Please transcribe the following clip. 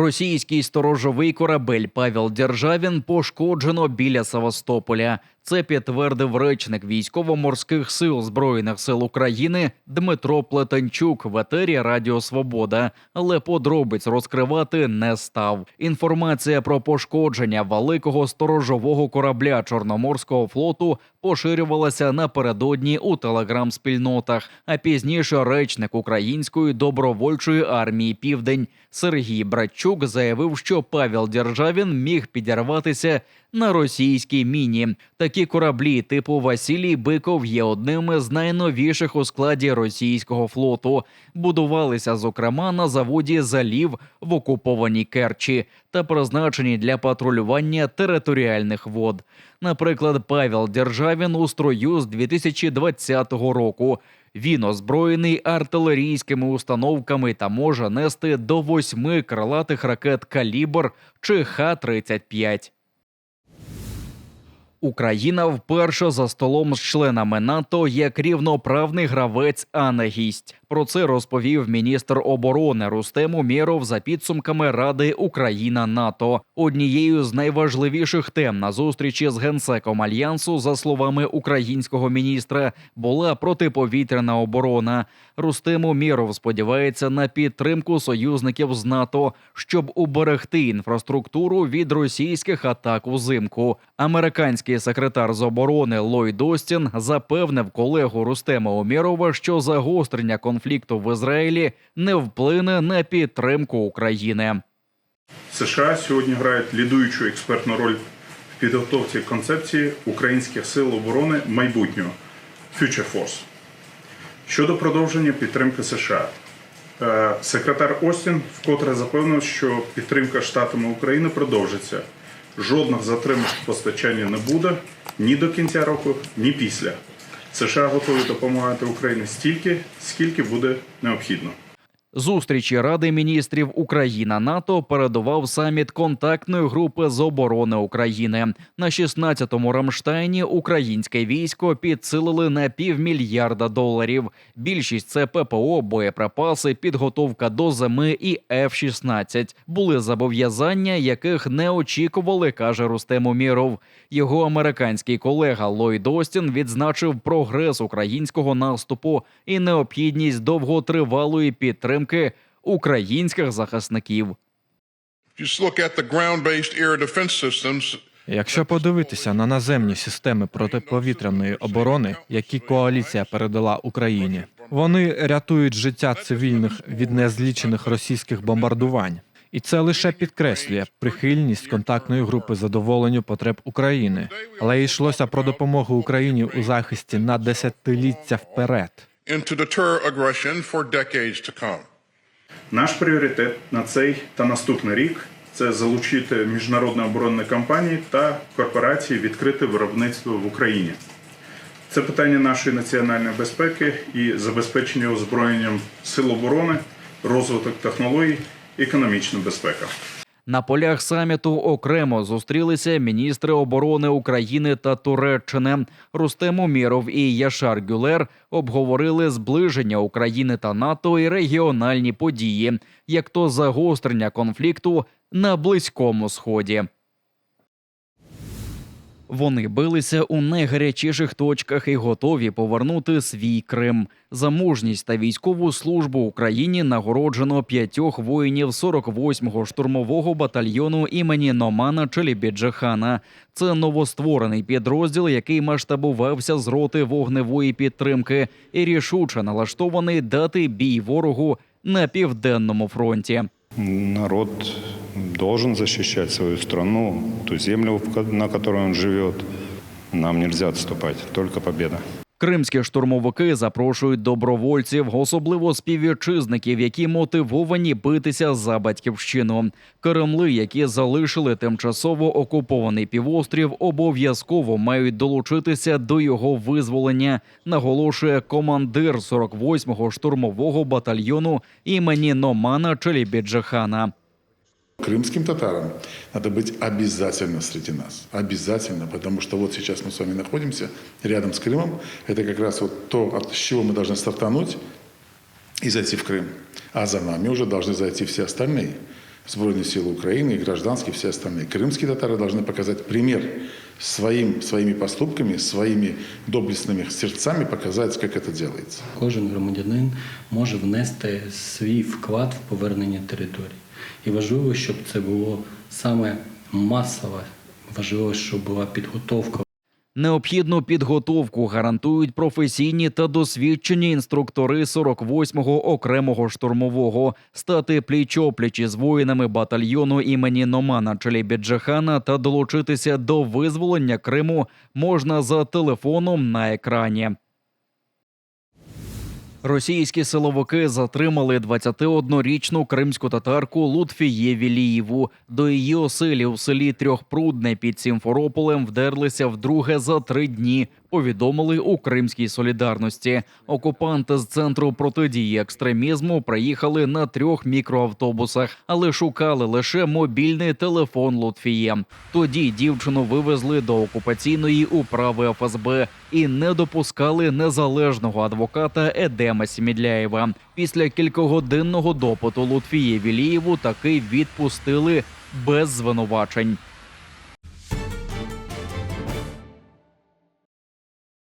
Російський сторожовий корабель Павел Державін пошкоджено біля Севастополя. Це підтвердив речник військово-морських сил збройних сил України Дмитро Плетенчук в етері Радіо Свобода, але подробиць розкривати не став. Інформація про пошкодження великого сторожового корабля Чорноморського флоту поширювалася напередодні у телеграм-спільнотах. А пізніше речник української добровольчої армії Південь Сергій Братчук заявив, що Павел Державін міг підірватися на російській міні. Такі кораблі типу Василій Биков є одними з найновіших у складі російського флоту. Будувалися, зокрема, на заводі залів в окупованій Керчі та призначені для патрулювання територіальних вод. Наприклад, Павел Державін у строю з 2020 року. Він озброєний артилерійськими установками та може нести до восьми крилатих ракет калібр чи Х-35. Україна вперше за столом з членами НАТО як рівноправний гравець, а не гість. Про це розповів міністр оборони Рустем Умєров за підсумками Ради Україна НАТО. Однією з найважливіших тем на зустрічі з генсеком альянсу, за словами українського міністра, була протиповітряна оборона. Рустем Умєров сподівається на підтримку союзників з НАТО, щоб уберегти інфраструктуру від російських атак узимку. Американський секретар з оборони Ллойд Остін запевнив колегу Рустема Умєрова, що загострення конфлікту в Ізраїлі не вплине на підтримку України. США сьогодні грають лідуючу експертну роль в підготовці концепції українських сил оборони майбутнього Future Force. Щодо продовження підтримки США, е, секретар Остін вкотре запевнив, що підтримка штатами України продовжиться. Жодних затримок в постачанні не буде ні до кінця року, ні після. США готові допомагати Україні стільки, скільки буде необхідно. Зустрічі Ради міністрів Україна НАТО передував саміт контактної групи з оборони України. На 16-му Рамштайні українське військо підсилили на півмільярда доларів. Більшість це ППО, боєприпаси, підготовка до зими і F-16. Були зобов'язання, яких не очікували, каже Рустем Уміров. Його американський колега Ллойд Остін відзначив прогрес українського наступу і необхідність довготривалої підтримки українських захисників. Якщо подивитися на наземні системи протиповітряної оборони, які коаліція передала Україні, вони рятують життя цивільних від незлічених російських бомбардувань. І це лише підкреслює прихильність контактної групи задоволенню потреб України, але йшлося про допомогу Україні у захисті на десятиліття вперед. Наш пріоритет на цей та наступний рік це залучити міжнародні оборонні компанії та корпорації відкрити виробництво в Україні. Це питання нашої національної безпеки і забезпечення озброєнням сил оборони, розвиток технологій, економічна безпека. На полях саміту окремо зустрілися міністри оборони України та Туреччини. Рустем Уміров і Яшар Гюлер обговорили зближення України та НАТО і регіональні події, як то загострення конфлікту на близькому сході. Вони билися у найгарячіших точках і готові повернути свій Крим. За мужність та військову службу Україні нагороджено п'ятьох воїнів 48-го штурмового батальйону імені Номана Челібіджахана. Це новостворений підрозділ, який масштабувався з роти вогневої підтримки і рішуче налаштований дати бій ворогу на південному фронті. Народ должен защищать свою страну, ту землю, на которой он живет. Нам нельзя отступать, только победа. Кримські штурмовики запрошують добровольців, особливо співвітчизників, які мотивовані битися за батьківщину. Кремли, які залишили тимчасово окупований півострів, обов'язково мають долучитися до його визволення, наголошує командир 48-го штурмового батальйону імені Номана Челібіджахана. Крымским татарам надо быть обязательно среди нас. Обязательно, потому что вот сейчас мы с вами находимся рядом с Крымом. Это как раз вот то, от чего мы должны стартануть и зайти в Крым. А за нами уже должны зайти все остальные. Збройные силы Украины, и гражданские, все остальные. Крымские татары должны показать пример своим, своими поступками, своими доблестными сердцами показать, как это делается. Кожен громадянин може внести свій вклад в повернення територій. І важливо, щоб це було саме масове. Важливо, щоб була підготовка. Необхідну підготовку гарантують професійні та досвідчені інструктори 48-го окремого штурмового стати пліч-опліч із воїнами батальйону імені Номана Челібіджахана та долучитися до визволення Криму можна за телефоном на екрані. Російські силовики затримали 21-річну кримську татарку Лутфіє Вілієву. До її оселі у селі Трьохпрудне під Сімферополем вдерлися вдруге за три дні. Повідомили у Кримській солідарності. Окупанти з центру протидії екстремізму приїхали на трьох мікроавтобусах, але шукали лише мобільний телефон Лутфіє. Тоді дівчину вивезли до окупаційної управи ФСБ і не допускали незалежного адвоката Едема Сімідляєва. Після кількогодинного допиту Лутфіє Вілієву таки відпустили без звинувачень.